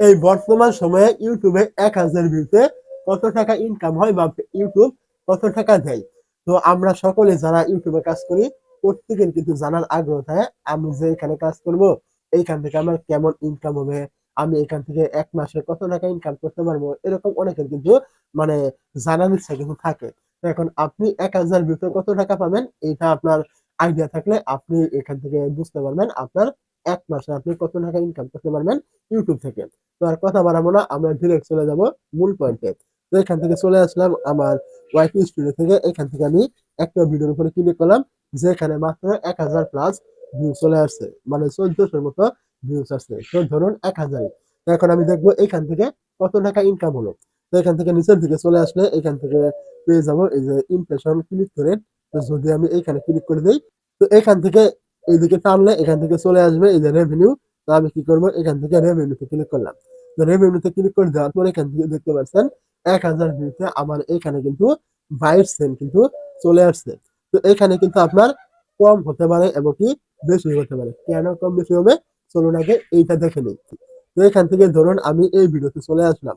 এই বর্তমান সময়ে ইউটিউবে এক হাজার ভিউতে কত টাকা ইনকাম হয় বা ইউটিউব কত টাকা দেয়? তো আমরা সকলে যারা ইউটিউবে কাজ করি, প্রত্যেকের কিন্তু জানার আগ্রহ থাকে, আমি যে এখানে কাজ করব, এইখান থেকে আমার কেমন ইনকাম হবে, আমি এখান থেকে এক মাসে কত টাকা ইনকাম করতে পারব, এরকম অনেকের কিন্তু মানে জানার ইচ্ছা কিন্তু থাকে। এখন আপনি এক হাজার ভিউতে কত টাকা পাবেন, এটা আপনার আইডিয়া থাকলে আপনি এখান থেকে বুঝতে পারবেন, আপনার এক মাসে আপনি কত টাকা ইনকাম করতে পারবেন ইউটিউব থেকে। তো আর কথা বাড়াবো না, আমরা ডিরেক্ট চলে যাব মূল পয়েন্টে তো এখান থেকে চলে আসলাম আমার ওয়াইফি স্টুডিও থেকে, এখান থেকে আমি একটা ভিডিওর উপরে ক্লিক করলাম, যেখানে মাত্র এক হাজার প্লাস ভিউ চলে আসছে মানে চোদ্দশোর মতো ভিউস আসছে। তো ধরুন এক হাজারই। তো এখন আমি দেখব এখান থেকে কত টাকা ইনকাম হলো। তো এখান থেকে নিচের দিকে চলে আসলে এখান থেকে পেয়ে যাব এই যে ইমপ্রেশন ক্লিক করে। তো যদি আমি এইখানে ক্লিক করে দিই, তো এখান থেকে এইদিকে টানলে এখান থেকে চলে আসবে এই যে রেভিনিউ তো আমি কি করব? এখান থেকে রেভিনিউতে ক্লিক করলাম। তো রেভিনিউতে ক্লিক করে দেওয়ার পর এখান থেকে দেখতে পাচ্ছেন, এক হাজার ভিউতে আমার এখানে কিন্তু বাইশ সেন্ট কিন্তু চলে আসছে। তো এখানে কিন্তু আপনার কম হতে পারে এবং কি বেশি হতে পারে। কেন কম বেশি হবে? চলুন আগে এইটা দেখে নিই। তো এখান থেকে ধরুন আমি এই ভিডিওতে চলে আসলাম।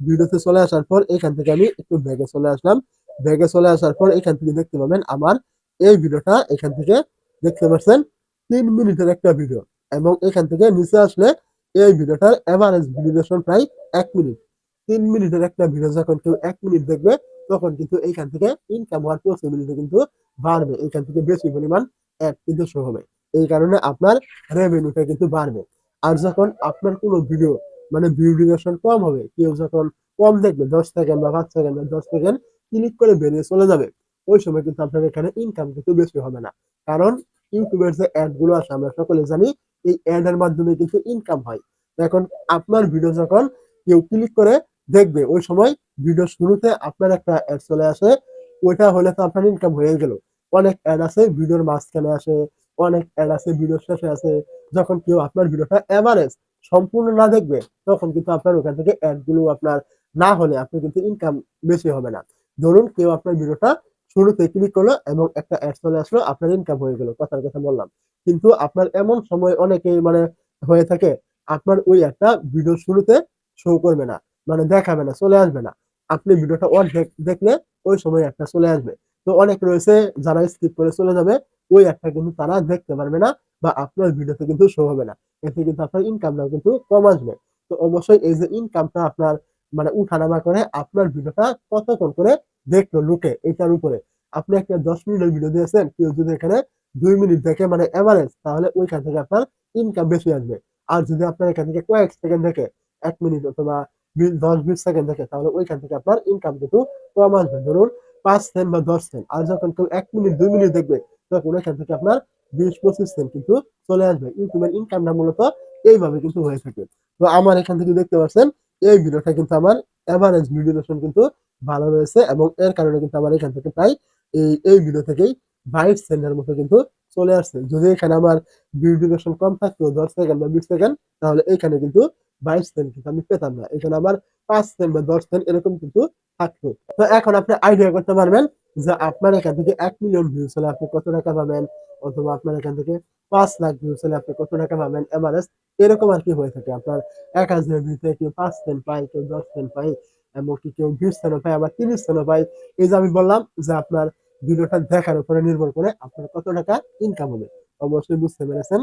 ভিডিওতে চলে আসার পর এখান থেকে আমি একটু ব্যাগে চলে আসলাম। ব্যাগে চলে আসার পর এখান থেকে দেখতে পাবেন আমার এই ভিডিওটা এখান থেকে দেখতে পাচ্ছেন, তিন মিনিটের একটা ভিডিও এবং এখান থেকে নিচে আসলে এই ভিডিওটার এভারেজ ভিডিওশন প্রায় এক মিনিট। তিন মিনিটের একটা ভিডিও যখন কেউ এক মিনিট দেখবে, তখন কিন্তু এইখান থেকে ইনকাম হওয়ার পসিবিলিটি কিন্তু বাড়বে। এখান থেকে বেশি পরিমাণ অ্যাড কিন্তু শো হবে। এই কারণে আপনার রেভিনিউটা কিন্তু বাড়বে। আর যখন আপনার কোনো ভিডিও মানে ভিউ ডিউরেশন কম হবে, কেউ যখন কম দেখবে, দশ সেকেন্ড বা পাঁচ সেকেন্ড বা দশ সেকেন্ড ক্লিক করে বেরিয়ে চলে যাবে, ওই সময় কিন্তু আপনার এখানে ইনকাম কিন্তু বেশি হবে না। কারণ ইউটিউবের যে অ্যাডগুলো আছে আমরা সকলে জানি এই অ্যাড এর মাধ্যমে কিন্তু ইনকাম হয়। এখন আপনার ভিডিও যখন কেউ ক্লিক করে, দেখবে ওই সময় ভিডিও শুরুতে আপনার একটা অ্যাড চলে আসে, ওইটা হলে তো আপনার ইনকাম হয়ে গেল। অনেক অ্যাড আছে ভিডিওর মাঝখানে আসে, অনেক অ্যাড আছে ভিডিওর শেষে আছে যখন কেউ আপনার ভিডিওটা এভারেজ সম্পূর্ণ না দেখবে, তখন কিন্তু আপনার ওখান থেকে অ্যাডগুলো আপনার না হলে আপনি কিন্তু ইনকাম বেশি হবে না। ধরুন কেউ আপনার ভিডিওটা শুরুতে ক্লিক করল এবং একটা অ্যাড চলে আসলো, আপনার ইনকাম হয়ে গেল, কথার কথা বললাম। কিন্তু আপনার এমন সময় অনেকেই মানে হয়ে থাকে, আপনার ওই একটা ভিডিও শুরুতে শো করবে না মানে দেখাবে না, চলে আসবে না। আপনি ভিডিওটা অর্ধেক দেখলে ওই সময় একটা চলে আসবে। তো অনেক রয়েছে যারা স্কিপ করে চলে যাবে, ওই একটা কিন্তু তারা দেখতে পারবে না বা আপনার ভিডিওতে কিন্তু শো হবে না। এতে কিন্তু আপনার ইনকামটাও কিন্তু কম আসবে। তো অবশ্যই এই যে ইনকামটা আপনার মানে উঠানামা করে আপনার ভিডিওটা কতক্ষণ করে দেখল লুকে এটার উপরে? আপনি একটা দশ মিনিটের ভিডিও দিয়েছেন, কেউ যদি এখানে দুই মিনিট দেখে মানে এভারেজ তাহলে ওইখান থেকে আপনার ইনকাম বেশি আসবে। আর যদি আপনার এখান থেকে কয়েক সেকেন্ড দেখে, এক মিনিট অথবা দশ, বিশ সেকেন্ড দেখে, তাহলে ওইখান থেকে আপনার ইনকাম কিন্তু কম আসবে। ধরুন পাঁচ সেন্ট বা দশ সেন্ট আর যখন কেউ এক মিনিট, দুই মিনিট দেখবে, তখন ওইখান থেকে আপনার বিশ, পঁচিশ সেন্ট কিন্তু চলে আসবে। ইউটিউবের ইনকামটা মূলত এইভাবে কিন্তু হয়ে থাকে। তো আমার এখান থেকে দেখতে পাচ্ছেন, এই ভিডিওটা কিন্তু আমার এভারেজ ভিডিওশন কিন্তু ভালো রয়েছে এবং এর কারণে কিন্তু আমার এখান থেকে প্রায় এই এই ভিডিও থেকেই বাইশ সেন্টের মতো কিন্তু চলে আসছে। যদি এখানে আমার ভিডিওশন কম থাকতো, দশ সেকেন্ড বা বিশ সেকেন্ড তাহলে এখানে কিন্তু বাইশ সেন্ট কিন্তু আমি পেতাম না। এখানে আমার পাঁচ সেন্ট বা দশ সেন্ট এরকম কিন্তু থাকতো। তো এখন আপনি আইডিয়া করতে পারবেন যে আপনার এখান থেকে এক মিলিয়ন ভিউজ হলে আপনি কত টাকা পাবেন? অথবা আপনার এখান থেকে পাঁচ লাখ ভিউজ হলে আপনি কত টাকা পাবেন? এভারেজ এরকম আর কি হয়ে থাকে। আপনার এক হাজার ভিউতে কেউ পাঁচ সেন্ট পায়, কেউ দশ সেন্ট পায়, এমনকি কেউ বিশ সেন্ট পায়, আবার তিরিশ সেন্ট পায়। এই যে আমি বললাম যে আপনার ভিডিওটা দেখার উপরে নির্ভর করে আপনার কত টাকা ইনকাম হবে। অবশ্যই বুঝতে পেরেছেন।